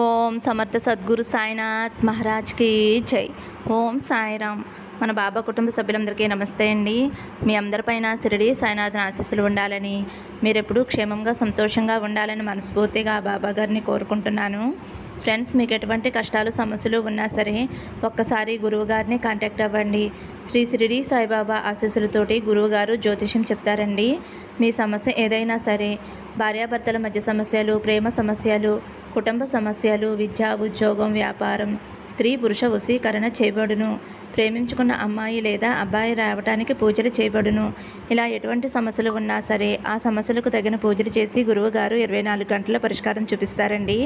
ఓం సమర్థ సద్గురు సాయినాథ్ మహారాజ్కి జై. ఓం సాయిరామ్. మన బాబా కుటుంబ సభ్యులందరికీ నమస్తే అండి. మీ అందరిపైన శిరడి సాయినాథన్ ఆశీస్సులు ఉండాలని మీరు ఎప్పుడూ క్షేమంగా సంతోషంగా ఉండాలని మనస్ఫూర్తిగా బాబా గారిని కోరుకుంటున్నాను. ఫ్రెండ్స్ మీకు ఎటువంటి కష్టాలు సమస్యలు ఉన్నా సరే ఒక్కసారి గురువు గారిని కాంటాక్ట్ అవ్వండి. శ్రీ శిరిడి సాయిబాబా ఆశీస్సులతోటి గురువుగారు జ్యోతిషం జ్యోతిష్యం చెప్తారండి. మీ సమస్య ఏదైనా సరే భార్యాభర్తల మధ్య సమస్యలు ప్రేమ సమస్యలు కుటుంబ సమస్యలు విద్య ఉద్యోగం వ్యాపారం స్త్రీ పురుష వశీకరణ చేయబడును. ప్రేమించుకున్న అమ్మాయి లేదా అబ్బాయి రావడానికి పూజలు చేయబడును. ఇలా ఎటువంటి సమస్యలు ఉన్నా సరే ఆ సమస్యలకు తగిన పూజలు చేసి గురువుగారు ఇరవై నాలుగు గంటల పరిష్కారం చూపిస్తారండి.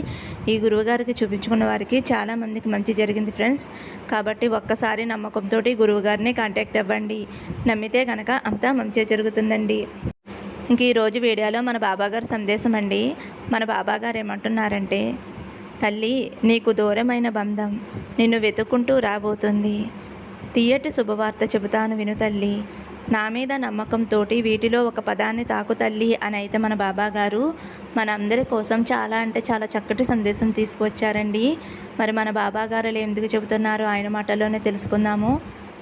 ఈ గురువుగారికి చూపించుకున్న వారికి చాలామందికి మంచి జరిగింది ఫ్రెండ్స్. కాబట్టి ఒక్కసారి నమ్మకంతో గురువుగారిని కాంటాక్ట్ అవ్వండి. నమ్మితే కనుక అంతా మంచిగా జరుగుతుందండి. ఇంక ఈరోజు వీడియోలో మన బాబాగారు సందేశం అండి. మన బాబాగారు ఏమంటున్నారంటే తల్లి నీకు దూరమైన బంధం నిన్ను వెతుక్కుంటూ రాబోతుంది. తీయటి శుభవార్త చెబుతాను విను తల్లి. నా మీద నమ్మకంతో వీటిలో ఒక పదాన్ని తాకు తల్లి అని అయితే మన బాబాగారు మనందరి మన అందరి కోసం చాలా అంటే చాలా చక్కటి సందేశం తీసుకువచ్చారండి. మరి మన బాబాగారులు ఎందుకు చెబుతున్నారో ఆయన మాటల్లోనే తెలుసుకుందాము.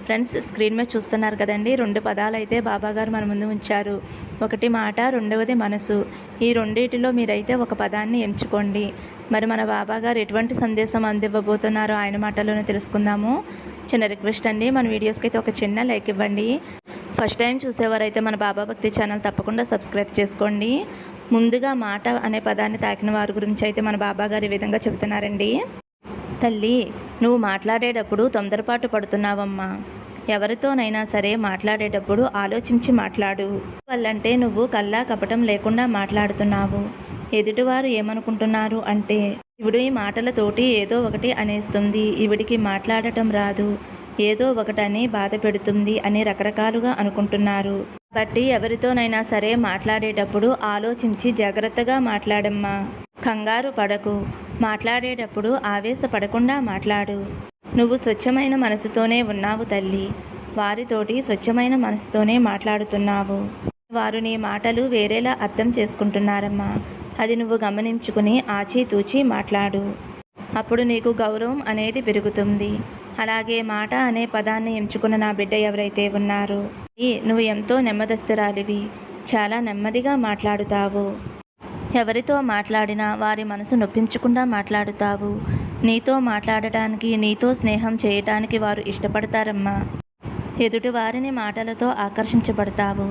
ఫ్రెండ్స్ స్క్రీన్ మీద చూస్తున్నారు కదండి రెండు పదాలు అయితే బాబాగారు మన ముందు ఉంచారు. ఒకటి మాట రెండవది మనసు. ఈ రెండింటిలో మీరైతే ఒక పదాన్ని ఎంచుకోండి. మరి మన బాబాగారు ఎటువంటి సందేశం అందివ్వబోతున్నారో ఆయన మాటలోనే తెలుసుకుందాము. చిన్న రిక్వెస్ట్ అండి మన వీడియోస్కి అయితే ఒక చిన్న లైక్ ఇవ్వండి. ఫస్ట్ టైం చూసేవారైతే మన బాబా భక్తి ఛానల్ తప్పకుండా సబ్స్క్రైబ్ చేసుకోండి. ముందుగా మాట అనే పదాన్ని తాకిన వారి గురించి అయితే మన బాబా గారు ఈ విధంగా చెబుతున్నారండి. తల్లి నువ్వు మాట్లాడేటప్పుడు తొందరపాటు పడుతున్నావమ్మా. ఎవరితోనైనా సరే మాట్లాడేటప్పుడు ఆలోచించి మాట్లాడు. వల్లంటే నువ్వు కల్లా కపటం లేకుండా మాట్లాడుతున్నావు. ఎదుటివారు ఏమనుకుంటున్నారు అంటే ఇవిడు ఈ మాటలతోటి ఏదో ఒకటి అనేస్తుంది. ఇవిడికి మాట్లాడటం రాదు. ఏదో ఒకటని బాధ పెడుతుంది అని రకరకాలుగా అనుకుంటున్నారు. బట్టి ఎవరితోనైనా సరే మాట్లాడేటప్పుడు ఆలోచించి జాగ్రత్తగా మాట్లాడమ్మా. కంగారు పడకు. మాట్లాడేటప్పుడు ఆవేశపడకుండా మాట్లాడు. నువ్వు స్వచ్ఛమైన మనసుతోనే ఉన్నావు తల్లి. వారితోటి స్వచ్ఛమైన మనసుతోనే మాట్లాడుతున్నావు. వారు నీ మాటలు వేరేలా అర్థం చేసుకుంటున్నారమ్మా. అది నువ్వు గమనించుకుని ఆచితూచి మాట్లాడు. అప్పుడు నీకు గౌరవం అనేది పెరుగుతుంది. అలాగే మాట అనే పదాన్ని ఎంచుకున్న నా బిడ్డ ఎవరైతే ఉన్నారో నువ్వు ఎంతో నెమ్మదస్తురాలివి చాలా నెమ్మదిగా మాట్లాడుతావు. ఎవరితో మాట్లాడినా వారి మనసు నొప్పించకుండా మాట్లాడుతావు. నీతో మాట్లాడటానికి నీతో స్నేహం చేయటానికి వారు ఇష్టపడతారమ్మా. ఎదుటి వారిని మాటలతో ఆకర్షించబడతావు.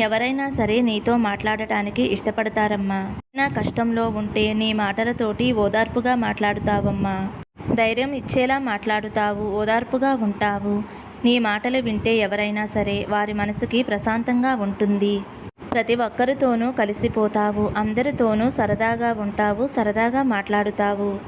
ఎవరైనా సరే నీతో మాట్లాడటానికి ఇష్టపడతారమ్మా. నా కష్టంలో ఉంటే నీ మాటలతోటి ఓదార్పుగా మాట్లాడుతావమ్మా. ధైర్యం ఇచ్చేలా మాట్లాడుతావు ఓదార్పుగా ఉంటావు. నీ మాటలు వింటే ఎవరైనా సరే వారి మనసుకి ప్రశాంతంగా ఉంటుంది. ప్రతి ఒక్కరితోనూ కలిసిపోతావు. అందరితోనూ సరదాగా ఉంటావు. సరదాగా మాట్లాడుతావు.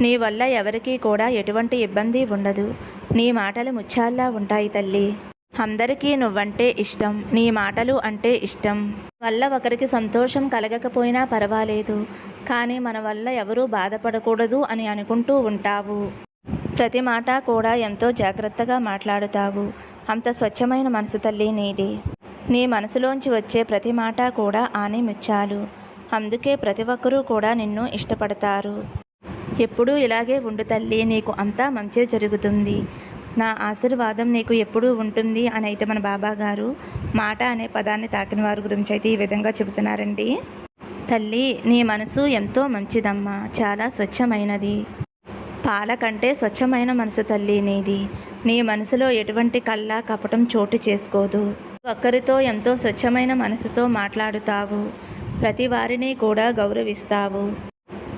నీ వల్ల ఎవరికీ కూడా ఎటువంటి ఇబ్బంది ఉండదు. నీ మాటలు ముచ్చాల్లా ఉంటాయి తల్లి. అందరికీ నువ్వంటే ఇష్టం. నీ మాటలు అంటే ఇష్టం. వల్ల ఒకరికి సంతోషం కలగకపోయినా పర్వాలేదు. కానీ మన వల్ల ఎవరూ బాధపడకూడదు అని అనుకుంటూ ఉంటావు. ప్రతి మాట కూడా ఎంతో జాగ్రత్తగా మాట్లాడుతావు. అంత స్వచ్ఛమైన మనసు తల్లి నీది. నీ మనసులోంచి వచ్చే ప్రతి మాట కూడా ఆనే ముచ్చాలు. అందుకే ప్రతి ఒక్కరూ కూడా నిన్ను ఇష్టపడతారు. ఎప్పుడూ ఇలాగే ఉండు తల్లి నీకు అంతా మంచి జరుగుతుంది. నా ఆశీర్వాదం నీకు ఎప్పుడూ ఉంటుంది అని అయితే మన బాబా గారు మాట అనే పదాన్ని తాకిన వారి గురించి అయితే ఈ విధంగా చెబుతున్నారండి. తల్లి నీ మనసు ఎంతో మంచిదమ్మా చాలా స్వచ్ఛమైనది. పాల కంటే స్వచ్ఛమైన మనసు తల్లి నీది. నీ మనసులో ఎటువంటి కల్లా కపటం చోటు చేసుకోదు. ఒక్కరితో ఎంతో స్వచ్ఛమైన మనసుతో మాట్లాడుతావు. ప్రతి వారిని కూడా గౌరవిస్తావు.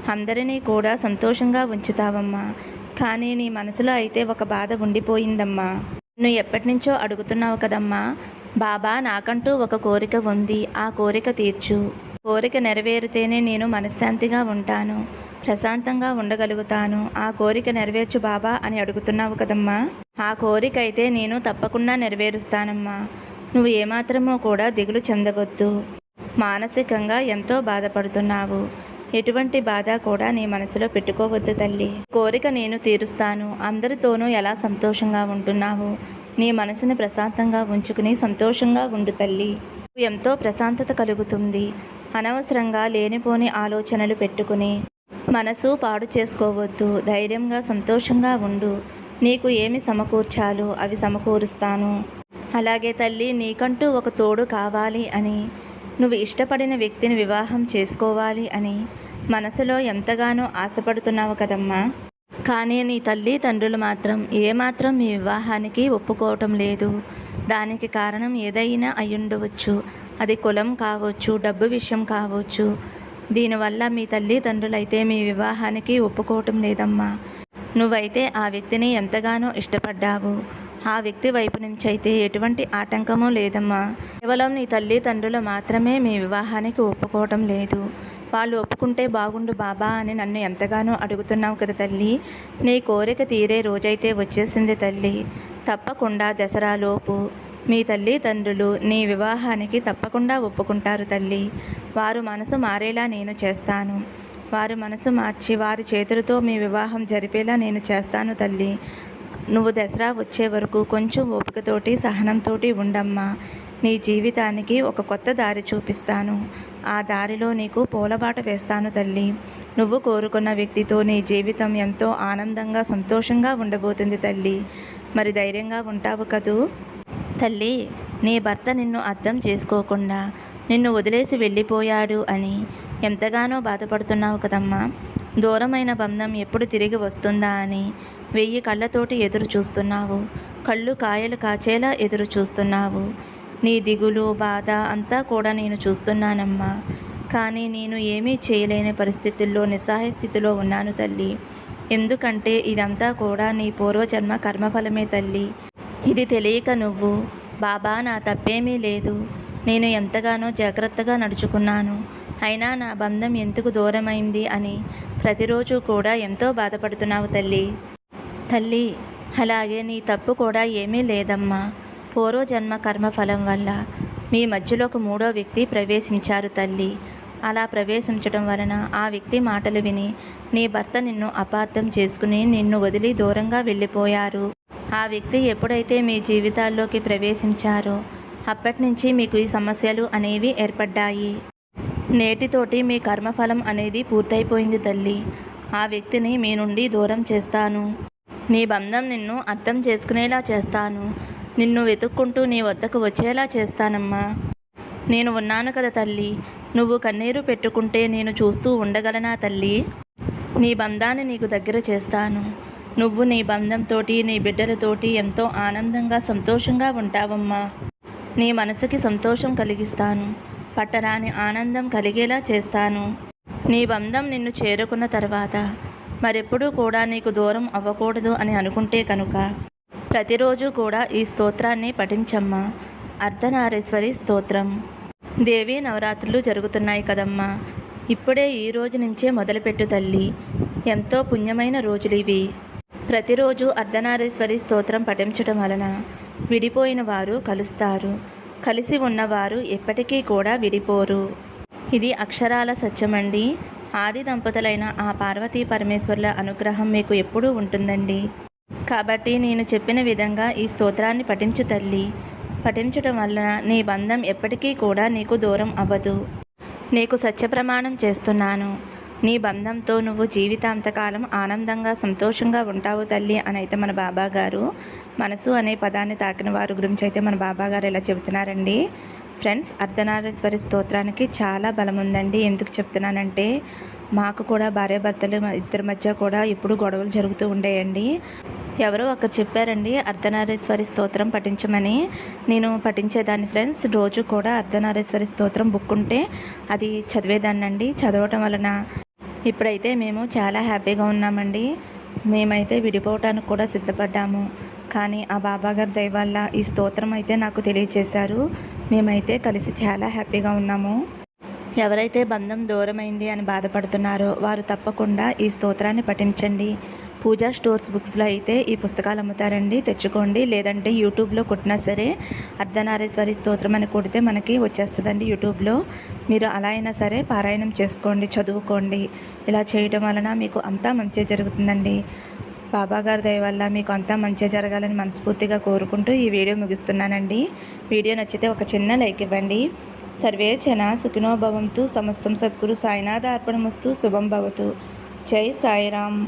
అందరినీ కూడా సంతోషంగా ఉంచుతావమ్మా. కానీ నీ మనసులో అయితే ఒక బాధ ఉండిపోయిందమ్మా. నువ్వు ఎప్పటి నుంచో అడుగుతున్నావు కదమ్మా. బాబా నాకంటూ ఒక కోరిక ఉంది. ఆ కోరిక తీర్చు. కోరిక నెరవేరితేనే నేను మనశ్శాంతిగా ఉంటాను. ప్రశాంతంగా ఉండగలుగుతాను. ఆ కోరిక నెరవేర్చు బాబా అని అడుగుతున్నావు కదమ్మా. ఆ కోరిక అయితే నేను తప్పకుండా నెరవేరుస్తానమ్మా. నువ్వు ఏమాత్రమో కూడా దిగులు చెందవద్దు. మానసికంగా ఎంతో బాధపడుతున్నావు. ఎటువంటి బాధ కూడా నీ మనసులో పెట్టుకోవద్దు తల్లి. కోరిక నేను తీరుస్తాను. అందరితోనూ ఎలా సంతోషంగా ఉంటున్నావు? నీ మనసుని ప్రశాంతంగా ఉంచుకుని సంతోషంగా ఉండు తల్లి. ఎంతో ప్రశాంతత కలుగుతుంది. అనవసరంగా లేనిపోని ఆలోచనలు పెట్టుకుని మనసు పాడు చేసుకోవద్దు. ధైర్యంగా సంతోషంగా ఉండు. నీకు ఏమి సమకూర్చాలో అవి సమకూరుస్తాను. అలాగే తల్లి నీకంటూ ఒక తోడు కావాలి అని నువ్వు ఇష్టపడిన వ్యక్తిని వివాహం చేసుకోవాలి అని మనసులో ఎంతగానో ఆశపడుతున్నావు కదమ్మా. కానీ నీ తల్లి తండ్రులు మాత్రం ఏమాత్రం మీ వివాహానికి ఒప్పుకోవటం లేదు. దానికి కారణం ఏదైనా అయ్యుండవచ్చు. అది కులం కావచ్చు డబ్బు విషయం కావచ్చు. దీనివల్ల మీ తల్లి తండ్రులైతే మీ వివాహానికి ఒప్పుకోవటం లేదమ్మా. నువ్వైతే ఆ వ్యక్తిని ఎంతగానో ఇష్టపడ్డావు. ఆ వ్యక్తి వైపు నుంచి అయితే ఎటువంటి ఆటంకము లేదమ్మా. కేవలం నీ తల్లి తండ్రులు మాత్రమే మీ వివాహానికి ఒప్పుకోవటం లేదు. వాళ్ళు ఒప్పుకుంటే బాగుండు బాబా అని నన్ను ఎంతగానో అడుగుతున్నావు కదా తల్లి. నీ కోరిక తీరే రోజైతే వచ్చేసింది తల్లి. తప్పకుండా దసరాలోపు మీ తల్లి తండ్రులు నీ వివాహానికి తప్పకుండా ఒప్పుకుంటారు తల్లి. వారు మనసు మారేలా నేను చేస్తాను. వారు మనసు మార్చి వారి చేతులతో మీ వివాహం జరిపేలా నేను చేస్తాను తల్లి. నువ్వు దసరా వచ్చే వరకు కొంచెం ఓపికతోటి సహనంతోటి ఉండమ్మా. నీ జీవితానికి ఒక కొత్త దారి చూపిస్తాను. ఆ దారిలో నీకు పూలబాట వేస్తాను తల్లి. నువ్వు కోరుకున్న వ్యక్తితో నీ జీవితం ఎంతో ఆనందంగా సంతోషంగా ఉండబోతుంది తల్లి. మరి ధైర్యంగా ఉంటావు కదూ? తల్లి నీ భర్త నిన్ను అర్థం చేసుకోకుండా నిన్ను వదిలేసి వెళ్ళిపోయాడు అని ఎంతగానో బాధపడుతున్నావు కదమ్మా. దూరమైన బంధం ఎప్పుడు తిరిగి వస్తుందా అని వెయ్యి కళ్ళతోటి ఎదురు చూస్తున్నావు. కళ్ళు కాయలు కాచేలా ఎదురు చూస్తున్నావు. నీ దిగులు బాధ అంతా కూడా నేను చూస్తున్నానమ్మా. కానీ నేను ఏమీ చేయలేని పరిస్థితుల్లో నిస్సహాయ స్థితిలో ఉన్నాను తల్లి. ఎందుకంటే ఇదంతా కూడా నీ పూర్వజన్మ కర్మఫలమే తల్లి. ఇది తెలియక నువ్వు బాబా నా తప్పేమీ లేదు. నేను ఎంతగానో జాగ్రత్తగా నడుచుకున్నాను. అయినా నా బంధం ఎందుకు దూరమైంది అని ప్రతిరోజు కూడా ఎంతో బాధపడుతున్నావు తల్లి. తల్లి అలాగే నీ తప్పు కూడా ఏమీ లేదమ్మా. పూర్వజన్మ కర్మఫలం వల్ల మీ మధ్యలో ఒక మూడో వ్యక్తి ప్రవేశించారు తల్లి. అలా ప్రవేశించడం వలన ఆ వ్యక్తి మాటలు విని నీ భర్త నిన్ను అపార్థం చేసుకుని నిన్ను వదిలి దూరంగా వెళ్ళిపోయారు. ఆ వ్యక్తి ఎప్పుడైతే మీ జీవితాల్లోకి ప్రవేశించారో అప్పటి నుంచి మీకు ఈ సమస్యలు అనేవి ఏర్పడ్డాయి. నేటితోటి మీ కర్మఫలం అనేది పూర్తయిపోయింది తల్లి. ఆ వ్యక్తిని మీ నుండి దూరం చేస్తాను. నీ బంధం నిన్ను అర్థం చేసుకునేలా చేస్తాను. నిన్ను వెతుక్కుంటూ నీ వద్దకు వచ్చేలా చేస్తానమ్మా. నేను ఉన్నాను కదా తల్లి. నువ్వు కన్నీరు పెట్టుకుంటే నేను చూస్తూ ఉండగలనా తల్లి? నీ బంధాన్ని నీకు దగ్గర చేస్తాను. నువ్వు నీ బంధంతోటి నీ బిడ్డలతోటి ఎంతో ఆనందంగా సంతోషంగా ఉంటావమ్మా. నీ మనసుకి సంతోషం కలిగిస్తాను. పట్టరాని ఆనందం కలిగేలా చేస్తాను. నీ బంధం నిన్ను చేరుకున్న తర్వాత మరెప్పుడూ కూడా నీకు దూరం అవ్వకూడదు అని అనుకుంటే కనుక ప్రతిరోజు కూడా ఈ స్తోత్రాన్ని పఠించమ్మా. అర్ధనారీశ్వరి స్తోత్రం. దేవీ నవరాత్రులు జరుగుతున్నాయి కదమ్మా. ఇప్పుడే ఈ రోజు నుంచే మొదలుపెట్టు తల్లి. ఎంతో పుణ్యమైన రోజులు ఇవి. ప్రతిరోజు అర్ధనారీశ్వరి స్తోత్రం పఠించడం వలన విడిపోయిన వారు కలుస్తారు. కలిసి ఉన్నవారు ఎప్పటికీ కూడా విడిపోరు. ఇది అక్షరాల సత్యమండి. ఆది దంపతులైన ఆ పార్వతీ పరమేశ్వర్ల అనుగ్రహం మీకు ఎప్పుడూ ఉంటుందండి. కాబట్టి నేను చెప్పిన విధంగా ఈ స్తోత్రాన్ని పఠించు తల్లి. పఠించడం వలన నీ బంధం ఎప్పటికీ కూడా నీకు దూరం అవ్వదు. నీకు సత్యప్రమాణం చేస్తున్నాను. నీ బంధంతో నువ్వు జీవితాంతకాలం ఆనందంగా సంతోషంగా ఉంటావు తల్లి అని అయితే మన బాబాగారు మనసు అనే పదాన్ని తాకిన వారి గురించి అయితే మన బాబా గారు ఇలా చెబుతున్నారండి. ఫ్రెండ్స్ అర్ధనారీశ్వరి స్తోత్రానికి చాలా బలం ఉందండి ఎందుకు చెప్తున్నానంటే మాకు కూడా భార్యాభర్తలు ఇద్దరి మధ్య కూడా ఎప్పుడు గొడవలు జరుగుతూ ఉండేయండి. ఎవరో ఒకరు చెప్పారండి అర్ధనారీశ్వరి స్తోత్రం పఠించమని. నేను పఠించేదాన్ని ఫ్రెండ్స్ రోజు కూడా అర్ధనారీశ్వరి స్తోత్రం బుక్ ఉంటే అది చదివేదాన్నండి. చదవటం వలన ఇప్పుడైతే మేము చాలా హ్యాపీగా ఉన్నామండి. మేమైతే విడిపోవటానికి కూడా సిద్ధపడ్డాము. కానీ ఆ బాబాగారి దయ వల్ల ఈ స్తోత్రం అయితే నాకు తెలియచేశారు. మేమైతే కలిసి చాలా హ్యాపీగా ఉన్నాము. ఎవరైతే బంధం దూరమైంది అని బాధపడుతున్నారో వారు తప్పకుండా ఈ స్తోత్రాన్ని పఠించండి. పూజా స్టోర్స్ బుక్స్లో అయితే ఈ పుస్తకాలు అమ్ముతారండి. తెచ్చుకోండి. లేదంటే యూట్యూబ్లో కొట్టినా సరే అర్ధనారేశ్వరి స్తోత్రం అని కొడితే మనకి వచ్చేస్తుందండి యూట్యూబ్లో. మీరు అలా అయినా సరే పారాయణం చేసుకోండి చదువుకోండి. ఇలా చేయడం వలన మీకు అంతా మంచి జరుగుతుందండి. బాబాగారి దయ వల్ల మీకు అంతా మంచి జరగాలని మనస్ఫూర్తిగా కోరుకుంటూ ఈ వీడియో ముగిస్తున్నానండి. వీడియో నచ్చితే ఒక చిన్న లైక్ ఇవ్వండి. సర్వే జన సుఖినో భవంతు సమస్తం సద్గురు సాయినాథ అర్పణమస్తు శుభం భవతు. జై సాయిరామ్.